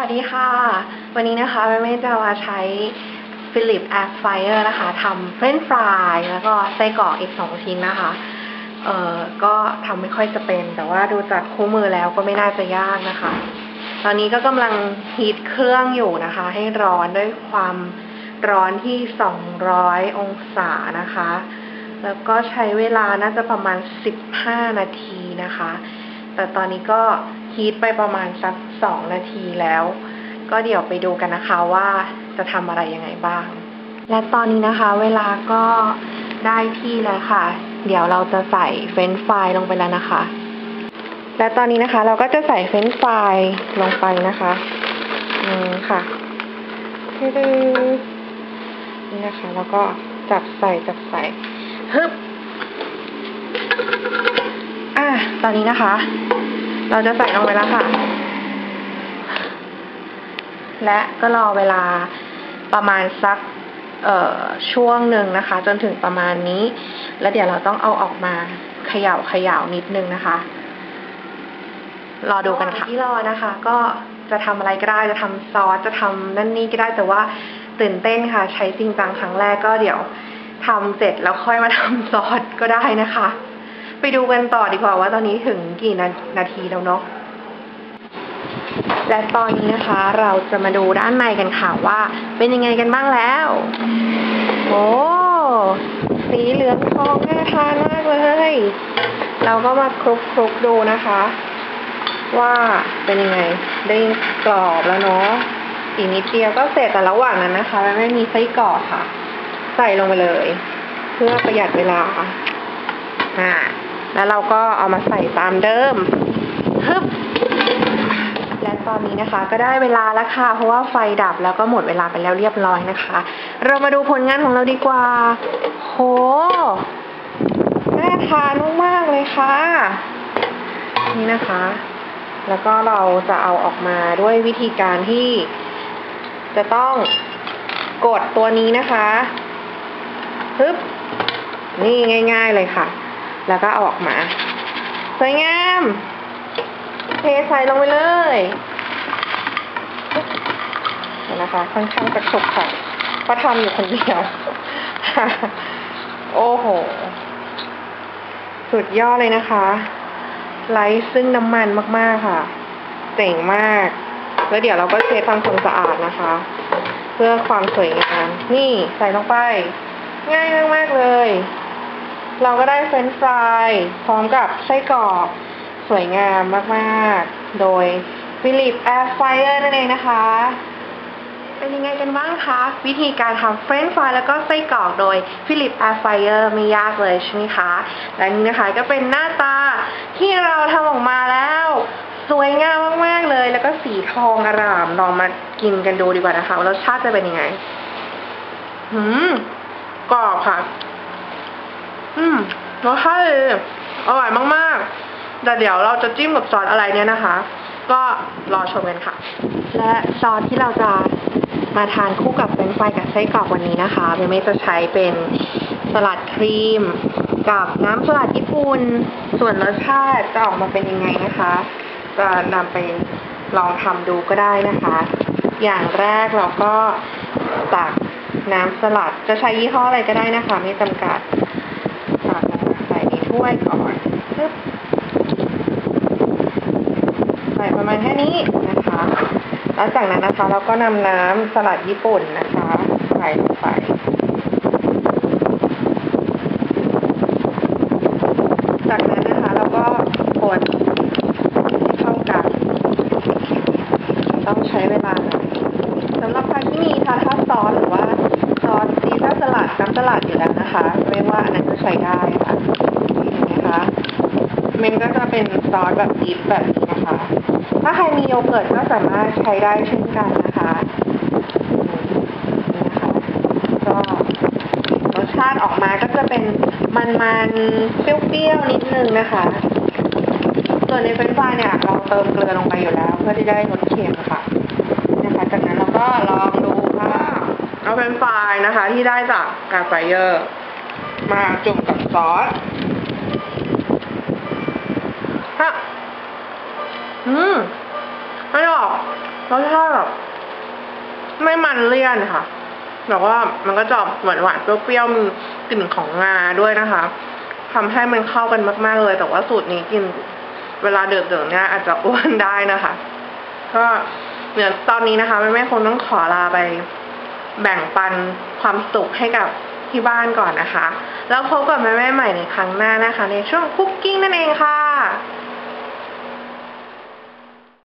วัสดีค่ะ วันนี้นะคะแม่เม่จะมาใช้ Philip Air Fryer นะคะทำเฟรนฟรายแล้วก็ไส้กรอกอีก2ชิ้นนะคะ เอ่อ ก็ทำไม่ค่อยจะเป็น แต่ว่าดูจากคู่มือแล้วก็ไม่น่าจะยากนะคะ ตอนนี้ก็กำลังฮีทเครื่องอยู่นะคะ ให้ร้อนด้วยความร้อนที่ 200 องศานะคะ แล้วก็ใช้เวลาน่าจะประมาณ 15 นาทีนะคะ แต่ตอนนี้ก็ ฮีทไปประมาณสัก2นาทีแล้ว ก็เดี๋ยวไปดูกันนะคะว่าจะทำอะไรยังไงบ้าง และตอนนี้นะคะ เวลาก็ได้ที่แล้วค่ะ เดี๋ยวเราจะใส่เฟรนฟรายลงไปแล้วนะคะ และตอนนี้นะคะ เราก็จะใส่เฟรนฟรายลงไปนะคะอืมค่ะดื้อๆนี่นะคะ แล้วก็จับใส่จับใส่ฮึบอะตอนนี้นะคะ เราจะใส่ลงไปแล้วค่ะ และก็รอเวลาประมาณสักช่วงหนึ่งนะคะ จนถึงประมาณนี้ แล้วเดี๋ยวเราต้องเอาออกมาเขย่าเขย่านิดนึงนะคะ รอดูกันค่ะที่รอนะคะ ก็จะทำอะไรก็ได้จะทำซอสจะทำนั่นนี่ก็ได้แต่ว่าตื่นเต้นค่ะ ใช้จริงจังครั้งแรกก็เดี๋ยวทำเสร็จแล้วค่อยมาทำซอสก็ได้นะคะ ไปดูกันต่อดีกว่าว่าตอนนี้ถึงกี่นานาทีแล้วเนาะ และตอนนี้นะคะ เราจะมาดูด้านในกันค่ะว่า เป็นยังไงกันบ้างแล้ว โอ้สีเหลืองทองน่าทานมากเลย เราก็มาคลุกคลุกๆดูนะคะ ว่าเป็นยังไงได้กรอบแล้วเนาะอีกนิดเดียวก็เสร็จแต่ระหว่างนั้นนะคะไม่มีไส้กรอกค่ะ ใส่ลงไปเลย เพื่อประหยัดเวลาอ่า แล้วเราก็เอามาใส่ตามเดิมฮึบและตอนนี้นะคะก็ได้เวลาแล้วค่ะ เพราะว่าไฟดับแล้วก็หมดเวลาไปแล้วเรียบร้อยนะคะ เรามาดูผลงานของเราดีกว่า โห น่าทานมากๆเลยค่ะ นี่นะคะ แล้วก็เราจะเอาออกมาด้วยวิธีการที่ จะต้องกดตัวนี้นะคะปึ๊บ นี่ง่าย ๆเลยค่ะ แล้วก็เอาออกมา สวยงาม เทใส่ลงไปเลยนะคะ ค่อนข้างจะขรุกค่ะเพราะทำอยู่คนเดียว โอ้โห สุดยอดเลยนะคะไร้ซึ่งน้ำมันมาก ๆ ค่ะ เจ๋งมาก แล้วเดี๋ยวเราก็เช็ดทำความสะอาดนะคะ เพื่อความสวยงาม นี่ใส่ลงไป ง่ายมาก ๆ เลย เราก็ได้เฟรนช์ฟรายพร้อมกับไส้กรอกสวยงามมากๆ โดย Philip Air Fryer นั่นเองนะคะ เป็นยังไงกันบ้างคะ วิธีการทำเฟรนช์ฟรายแล้วก็ไส้กรอกโดย Philip Air Fryer ไม่ยากเลยใช่ไหมคะ และนี่นะคะก็เป็นหน้าตาที่เราทำออกมาแล้ว สวยงามมากๆเลย แล้วก็สีทองอร่ามลองมากินกันดูดีกว่านะคะว่ารสชาติจะเป็นยังไง หืมกรอบค่ะ อืมรสชาติอร่อยมาก ๆ แต่เดี๋ยวเราจะจิ้มกับซอสอะไรเนี่ยนะคะ ก็รอชมกันค่ะ และซอสที่เราจะมาทานคู่กับเฟรนฟรายกับไส้กรอกวันนี้นะคะเมเม่จะใช้เป็นสลัดครีม กับน้ำสลัดญี่ปุ่น ส่วนรสชาติจะออกมาเป็นยังไงนะคะ จะนำไปลองทำดูก็ได้นะคะ อย่างแรกเราก็ตักน้ำสลัดจะใช้ยี่ห้ออะไรก็ได้นะคะ ไม่จำกัด ด้วยก่อนปึ๊บใส่ประมาณแค่นี้นะคะ แล้วจากนั้นนะคะเราก็นำน้ำสลัดญี่ปุ่นนะคะใส่ลงไปจากนั้นนะคะเราก็คนให้เข้ากันต้องใช้เวลาหน่อยสำหรับใครที่มีทาทัสซอสหรือว่าซอสซีซ่าสลัดน้ำสลัดอยู่แล้วนะคะไม่ว่าอันนั้นก็ใช้ได้ค่ะ นไหมคะ เมนก็จะเป็นซอสแบบดิฟแบบนี้นะคะ ถ้าใครมีโยเกิร์ตก็สามารถใช้ได้เช่นกันนะคะนี่นะคะก็รสชาติออกมาก็จะเป็นมันๆเปรี้ยวๆนิดนึงนะคะ ส่วนในเฟรนช์ฟรายเนี่ยเราเติมเกลือลงไปอยู่แล้ว เพื่อที่ได้รสเค็มค่ะนะคะจากนั้นเราก็ลองดูค่ะเอาเฟรนช์ฟรายนะคะ ที่ได้จากกาไฟเยอร์มาจุ่มกับซอสฮะ อืมไม่หรอกรสชาติแบบไม่มันเลี่ยนค่ะแบบว่ามันก็จะหวานหวานเปรี้ยวๆมีกลิ่นของงาด้วยนะคะทำให้มันเข้ากันมาก ๆเลย แต่ว่าสูตรนี้กิน เวลาเดือดๆเนี่ยอาจจะอ้วนได้นะคะ ก็เดี๋ยวตอนนี้นะคะแม่แม่ๆคงต้องขอลาไป แบ่งปันความสุขให้กับที่บ้านก่อนนะคะ แล้วพบกับแม่แม่ๆใหม่ในครั้งหน้านะคะ ในช่วงคุกกิ้งนั่นเองค่ะ